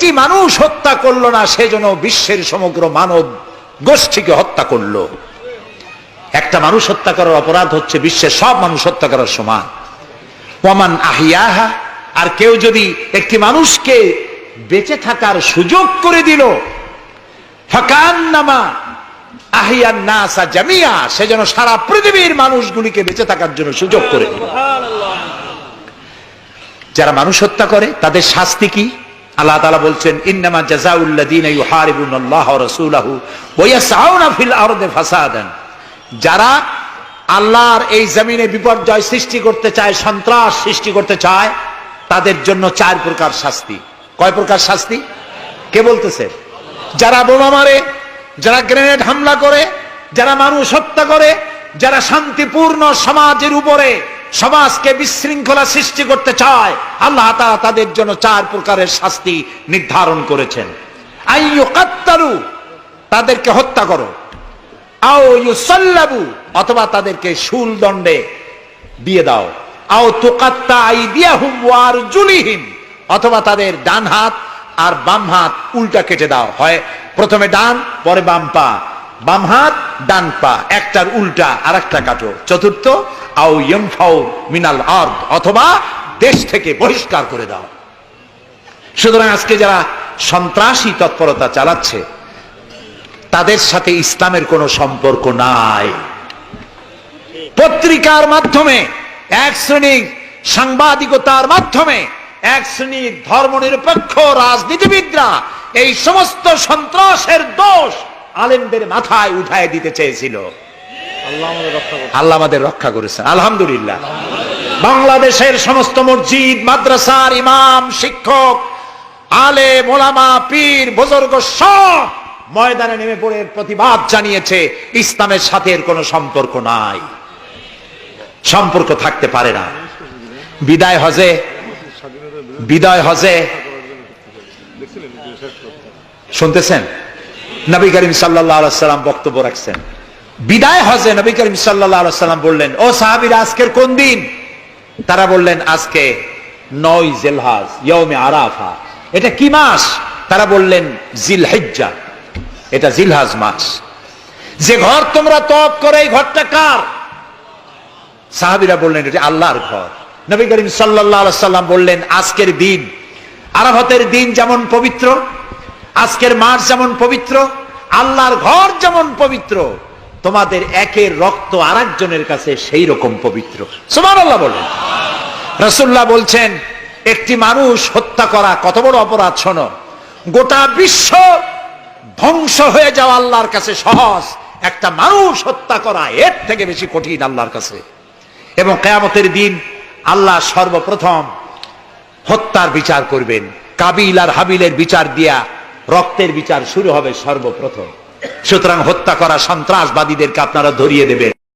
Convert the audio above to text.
একটি মানুষ হত্যা করল না সেজন্য বিশ্বের সমগ্র মানব গোষ্ঠীকে হত্যা করল। একটা মানুষ হত্যা করার অপরাধ হচ্ছে বিশ্বের সব মানুষ হত্যা করার সমান। ওয়ামান আহিয়াহা, আর কেউ যদি একটি মানুষকে বেঁচে থাকার সুযোগ করে দিল, ফাকান্নামা আহিয়ান নাসা জামিয়া সেজন্য সারা পৃথিবীর মানুষগুলিকে বেঁচে থাকার জন্য সুযোগ করে দিল। যারা মানুষ হত্যা করে, তাদের শাস্তি কি? আল্লাহ তাআলা বলছেন, ইন্নামা ফাসাদান. যারা আল্লাহর এই জমিনে বিপর্যয় সৃষ্টি করতে চায়, সন্ত্রাস সৃষ্টি করতে চায়, তাদের জন্য চার প্রকার শাস্তি। কয় প্রকার শাস্তি? কে বলতেছে? যারা বোমা মারে, যারা গ্রেনেড হামলা করে, যারা মানুষ হত্যা করে, যারা শান্তিপূর্ণ সমাজের উপরে সমাজকে বিশৃঙ্খলা সৃষ্টি করতে চায়, আল্লাহ তাআলা তাদের জন্য চার প্রকারের শাস্তি নির্ধারণ করেছেন। তাদেরকে হত্যা করো। অথবা তাদেরকে শুল দণ্ডে দিয়ে দাও। আও তুকাত্তা আইদিয়াহুম অথবা তাদের ডান হাত আর বাম হাত উল্টা কেটে দাও। হয় প্রথমে ডান, পরে বাম পা। বাম হাত, ডান পা। একটার উল্টা আর একটা কাটো। চতুর্থ মিনাল আর্দ, অথবা দেশ থেকে বহিষ্কার করে দাও। সুতরাং আজকে যারা সন্ত্রাসী তৎপরতা চালাচ্ছে, তাদের সাথে ইসলামের কোনো সম্পর্ক নাই। পত্রিকার মাধ্যমে, এক শ্রেণির সাংবাদিকতার মাধ্যমে, এক শ্রেণির ধর্মনিরপেক্ষ রাজনীতিবিদরা এই সমস্ত সন্ত্রাসের দোষ আলেমদের মাথায় উঠায় দিতে চেয়েছিল। আল্লাহ আমাদের রক্ষা করেছেন, আলহামদুলিল্লাহ। বাংলাদেশের সমস্ত মসজিদ, মাদ্রাসার ইমাম, শিক্ষক আলে মোলামা পীর, বুজুর্গ সব ময়দানে নেমে পড়ে প্রতিবাদ জানিয়েছে, ইসলামের সাথে এর কোনো সম্পর্ক নাই। সম্পর্ক থাকতে পারে না। বিদায় হজে বিদায় হজে। শুনতেছেন? নবী করিম সাল্লাহ সাল্লাম বক্তব্য রাখছেন। বিদায় হজে নবী করিম সাল্লাম বললেন, ও সাহাবিরা, আজকের কোন দিন? তারা বললেন, আজকে নয় জেলহাজ ইয়মে আরাফা। এটা কি মাস? তারা বললেন জিল হেজ্জা এটা জিলহাজ মাস। যে ঘর তোমরা তপ করে, এই ঘরটা কার? সাহাবিরা বললেন, এটা আল্লাহর ঘর। নবী করিম সাল্লাম বললেন, আজকের দিন, আরাফতের দিন যেমন পবিত্র, আজকের মাস যেমন পবিত্র, আল্লাহর ঘর যেমন পবিত্র। তোমাদের একের রক্ত আর একজনের কাছে সেই রকম পবিত্র। সুমান আল্লাহ বলেন। রসুল্লাহ বলছেন, একটি মানুষ হত্যা করা কত বড় অপরাধ, শোনো। গোটা বিশ্ব ধ্বংস হয়ে যাওয়া আল্লাহর কাছে সহজ। একটা মানুষ হত্যা করা এর থেকে বেশি কঠিন আল্লাহর কাছে। এবং কেয়ামতের দিন আল্লাহ সর্বপ্রথম হত্যার বিচার করবেন। কাবিল আর হাবিলের বিচার দিয়া রক্তের বিচার শুরু হবে সর্বপ্রথম। সুতরাং হত্যা করা সন্ত্রাসবাদীদেরকে আপনারা ধরিয়ে দেবেন।